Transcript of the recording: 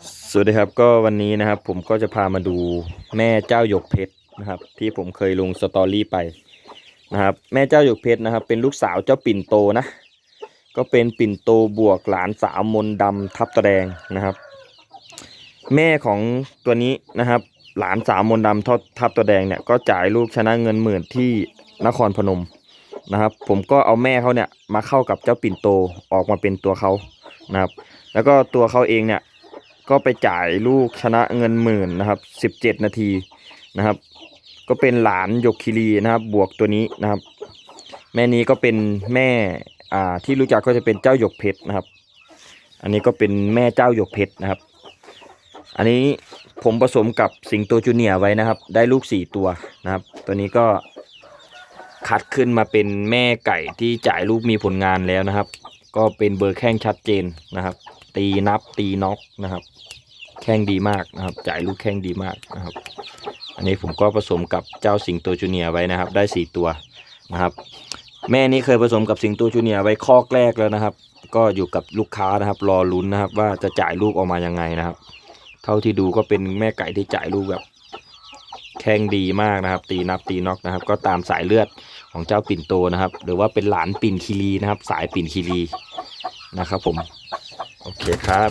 สวัสดีครับก็วันนี้นะครับผมก็จะพามาดูแม่เจ้าหยกเพชรนะครับ ที่ผมเคยลงสตอรี่ไปนะครับ แม่เจ้าหยกเพชรนะครับ เป็นลูกสาวเจ้าปิ่นโตนะ ก็เป็นปิ่นโตบวกหลานสาวมนต์ดำทับตะแดงนะครับ แม่ของตัวนี้นะครับ หลานสาวมนต์ดำทอดทับตะแดงเนี่ยก็จ่ายลูกชนะเงินหมื่นที่นครพนมนะครับ ผมก็เอาแม่เขาเนี่ยมาเข้ากับเจ้าปิ่นโตออกมาเป็นตัวเขานะครับ แล้วก็ตัวเขาเองเนี่ย ก็ไปจ่ายลูกชนะเงินหมื่นนะครับสิบเจ็ดนาทีนะครับ ก็เป็นหลานยกคิรีนะครับ บวกตัวนี้นะครับ แม่นี้ก็เป็นแม่อ่าที่รู้จักก็จะเป็นเจ้าหยกเพชรนะครับ อันนี้ก็เป็นแม่เจ้าหยกเพชรนะครับ อันนี้ผมผสมกับสิงโตจูเนียร์ไว้นะครับ ได้ลูกสี่ตัวนะครับ ตัวนี้ก็คัดขึ้นมาเป็นแม่ไก่ที่จ่ายลูกมีผลงานแล้วนะครับ ก็เป็นเบอร์แข้งชัดเจนนะครับ ตีนับตีน็อกนะครับ แข้งดีมากนะครับ จ่ายลูกแข้งดีมากนะครับ อันนี้ผมก็ผสมกับเจ้าสิงโตจูเนียร์ไว้นะครับ ได้สี่ตัวนะครับ แม่นี้เคยผสมกับสิงโตจูเนียร์ไว้คอกแรกแล้วนะครับ ก็อยู่กับลูกค้านะครับ รอลุ้นนะครับ ว่าจะจ่ายลูกออกมายังไงนะครับ เท่าที่ดูก็เป็นแม่ไก่ที่จ่ายลูกแบบแข้งดีมากนะครับ ตีนับตีน็อกนะครับ ก็ตามสายเลือดของเจ้าปิ่นโตนะครับ หรือว่าเป็นหลานปิ่นคีรีนะครับ สายปิ่นคีรีนะครับผม โอเคครับ